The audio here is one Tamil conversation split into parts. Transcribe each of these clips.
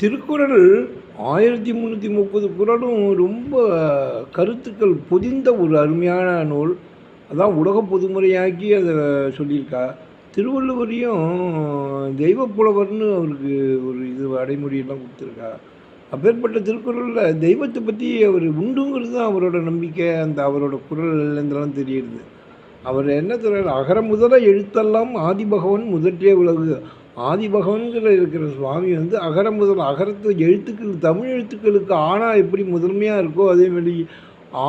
திருக்குறள் ஆயிரத்தி முந்நூற்றி முப்பது குறளும் ரொம்ப கருத்துக்கள் பொதிந்த ஒரு அருமையான நூல். அதான் உலக பொதுமுறையாக்கி அதை சொல்லியிருக்கா. திருவள்ளுவரையும் தெய்வ புலவர்னு அவருக்கு ஒரு இது அடைமொழியெல்லாம் கொடுத்துருக்கா. அப்பேற்பட்ட திருக்குறளில் தெய்வத்தை பற்றி அவர் உண்டுங்கிறது தான் அவரோட நம்பிக்கை அந்த அவரோட குரல்லேருந்தெல்லாம் தெரியுது. அவர் என்ன சொல்றாரு? அகர முதல எழுத்தெல்லாம் ஆதிபகவன் முதற்றே உலகு. ஆதிபகவன்கிற இருக்கிற சுவாமி வந்து அகர முதல் அகரத்து எழுத்துக்கள் தமிழ் எழுத்துக்களுக்கு ஆனால் எப்படி முதன்மையாக இருக்கோ அதே மாதிரி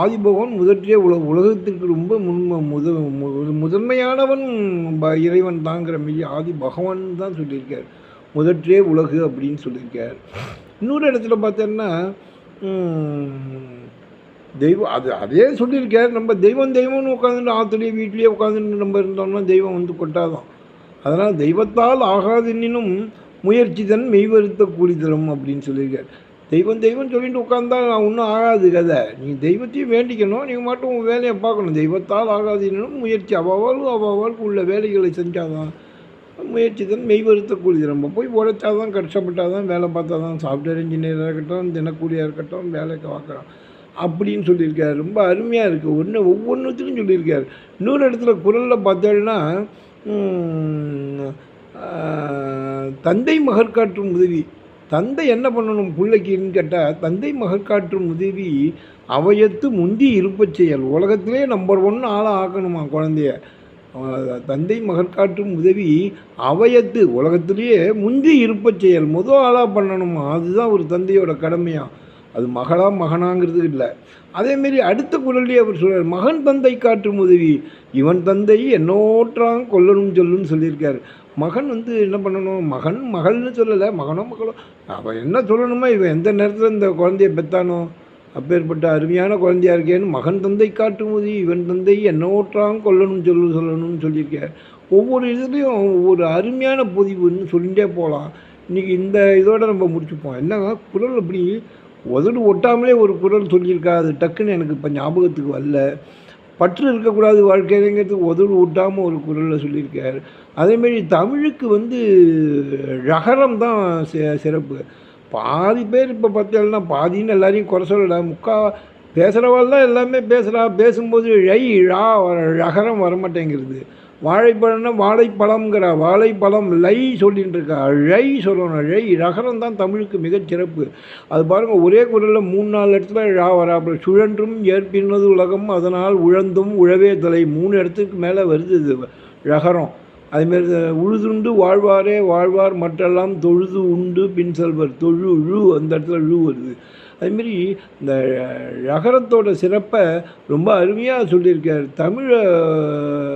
ஆதிபகவன் முதற்றே உல உலகத்துக்கு ரொம்ப முன்ம முத முதன்மையானவன் இறைவன் தாங்கிற மாரி ஆதி பகவான் தான் சொல்லியிருக்கார். முதற்றே உலகு அப்படின்னு சொல்லியிருக்கார். இன்னொரு இடத்துல பார்த்தோன்னா தெய்வம் அது அதே சொல்லியிருக்கார். நம்ம தெய்வம் தெய்வம்னு உட்காந்துட்டு ஆற்றுலேயே வீட்லேயே உட்காந்துட்டு நம்ம இருந்தோம்னா தெய்வம் வந்து கொட்டாதான். அதனால் தெய்வத்தால் ஆகாதென்னும் முயற்சி தன் மெய்வருத்த கூலி அப்படின்னு சொல்லியிருக்கார். தெய்வம் தெய்வம் சொல்லிட்டு உட்காந்தா ஒன்றும் ஆகாது கதை. நீ தெய்வத்தையும் வேண்டிக்கணும். நீங்கள் மட்டும் உன் வேலையை பார்க்கணும். தெய்வத்தால் ஆகாதெனினும் முயற்சி. அவ்வளவு அவ்வளவுக்கு உள்ள வேலைகளை செஞ்சாதான் முயற்சி தான் மெய்வருத்த கூலி நம்ம போய் உழைச்சா தான் கஷ்டப்பட்டால் தான் வேலை பார்த்தா தான் சாஃப்ட்வேர் இன்ஜினியராக இருக்கட்டும் தினக்கூலியாக இருக்கட்டும் வேலைக்கு பார்க்குறோம் அப்படின்னு சொல்லியிருக்காரு. ரொம்ப அருமையாக இருக்குது ஒன்று ஒவ்வொன்றுத்துலையும் சொல்லியிருக்காரு. இன்னொரு இடத்துல குரலில் பார்த்தோன்னா தந்தை மகர் காற்றும் உதவி. தந்தை என்ன பண்ணணும் பிள்ளைக்குன்னு கேட்டால் தந்தை மகர் காற்றும் உதவி அவையத்து முந்தி இருப்ப செயல். உலகத்திலே நம்பர் ஒன் ஆளாக ஆக்கணுமா குழந்தைய தந்தை மகர் காற்றும் உதவி அவையத்து உலகத்திலேயே முந்தி இருப்ப செயல். முதல் ஆளாக பண்ணணுமா? அதுதான் ஒரு தந்தையோட கடமையாக அது மகளா மகனாங்கிறது இல்லை. அதேமாரி அடுத்த குரல்லே அவர் சொல்கிறார் மகன் தந்தை காற்றும் உதவி இவன் தந்தை என்னோற்றான் கொல்லணும் சொல்லுன்னு சொல்லியிருக்காரு. மகன் வந்து என்ன பண்ணணும்? மகன் மகள்னு சொல்லலை மகனோ மகளோ அவன் என்ன சொல்லணுமோ இவன் எந்த நேரத்தில் இந்த குழந்தைய பெத்தானோ அப்பேற்பட்ட அருமையான குழந்தையா இருக்கேன்னு மகன் தந்தை காட்டும் உதவி இவன் தந்தை என்னோற்றான் கொல்லணும் சொல்லு சொல்லணும்னு சொல்லியிருக்கார். ஒவ்வொரு இதுலேயும் ஒவ்வொரு அருமையான பொதிவுன்னு சொல்லிகிட்டே போகலாம் இன்றைக்கி இந்த இதோட நம்ம முடிச்சுப்போம். என்னங்க குரல் அப்படி உதடு ஒட்டாமலே ஒரு குரல் சொல்லியிருக்கா அது டக்குன்னு எனக்கு இப்போ ஞாபகத்துக்கு வரல. பற்று இருக்கக்கூடாது வாழ்க்கைங்கிறது உதடு ஒட்டாமல் ஒரு குரலில் சொல்லியிருக்கார். அதேமாரி தமிழுக்கு வந்து ரகரம் தான் சி- சிறப்பு. பாதி பேர் இப்போ பார்த்தேன்னா பாதின்னு எல்லாரையும் குறை சொல்லல. முக்கா பேசுகிறவாள் தான் எல்லாமே பேசுகிறா பேசும்போது ழை ழா வர- ரகரம் வரமாட்டேங்கிறது. வாழைப்பழம்னா வாழைப்பழம்ங்கிற. வாழைப்பழம் லை சொல்லிட்டு இருக்கா ழை சொல்லணும். ழை ரகரம் தான் தமிழுக்கு மிகச் சிறப்பு. அது பாருங்கள் ஒரே குரலில் மூணு நாலு இடத்துல ழா வரா அப்புறம் சுழன்றும் ஏற்பினது உலகம் அதனால் உழந்தும் உழவே தலை. மூணு இடத்துக்கு மேலே வருது இது. ரகரம். அதுமாரி உழுதுண்டு வாழ்வாரே வாழ்வார் மற்றெல்லாம் தொழுது உண்டு பின் செல்வர். தொழு ழு அந்த இடத்துல ழு வருது. அதுமாரி இந்த ழகரத்தோட சிறப்பை ரொம்ப அருமையாக சொல்லியிருக்கார். தமிழை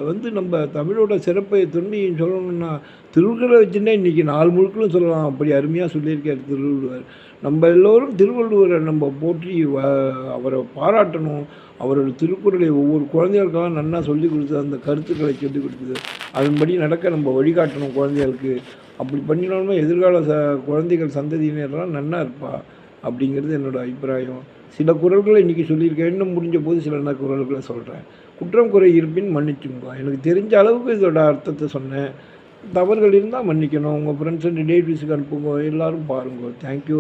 வந்து நம்ம தமிழோட சிறப்பை தொண்டி சொல்லணும்னா திருக்குறளை வச்சுன்னா இன்றைக்கி நாலு முழுக்களும் சொல்லலாம். அப்படி அருமையாக சொல்லியிருக்கார் திருவள்ளுவர். நம்ம எல்லோரும் திருவள்ளுவரை நம்ம போற்றி வ- அவரை பாராட்டணும். அவரோட திருக்குறளை ஒவ்வொரு குழந்தைகளுக்கெல்லாம் நல்லா சொல்லி கொடுத்து அந்த கருத்துக்களை சொல்லி கொடுத்தது அதன்படி நடக்க நம்ம வழிகாட்டணும் குழந்தைகளுக்கு. அப்படி பண்ணினோம்னா எதிர்கால ச குழந்தைகள் சந்ததியினரெல்லாம் நல்லா இருப்பாள் அப்படிங்கிறது என்னோடய அபிப்பிராயம். சில குரல்களை இன்றைக்கி சொல்லியிருக்கேன். இன்னும் முடிஞ்ச போது சில நான் குரல்களை சொல்கிறேன் குற்றம் குறை இருப்பின் மன்னிச்சுங்கோ. எனக்கு தெரிஞ்ச அளவுக்கு இதோட அர்த்தத்தை சொன்னேன். தவறுகள் இருந்தால் மன்னிக்கணும். உங்கள் ஃப்ரெண்ட்ஸ் அண்ட் ரிலேட்டிவ்ஸுக்கு அனுப்புங்க. எல்லோரும் பாருங்க. தேங்க்யூ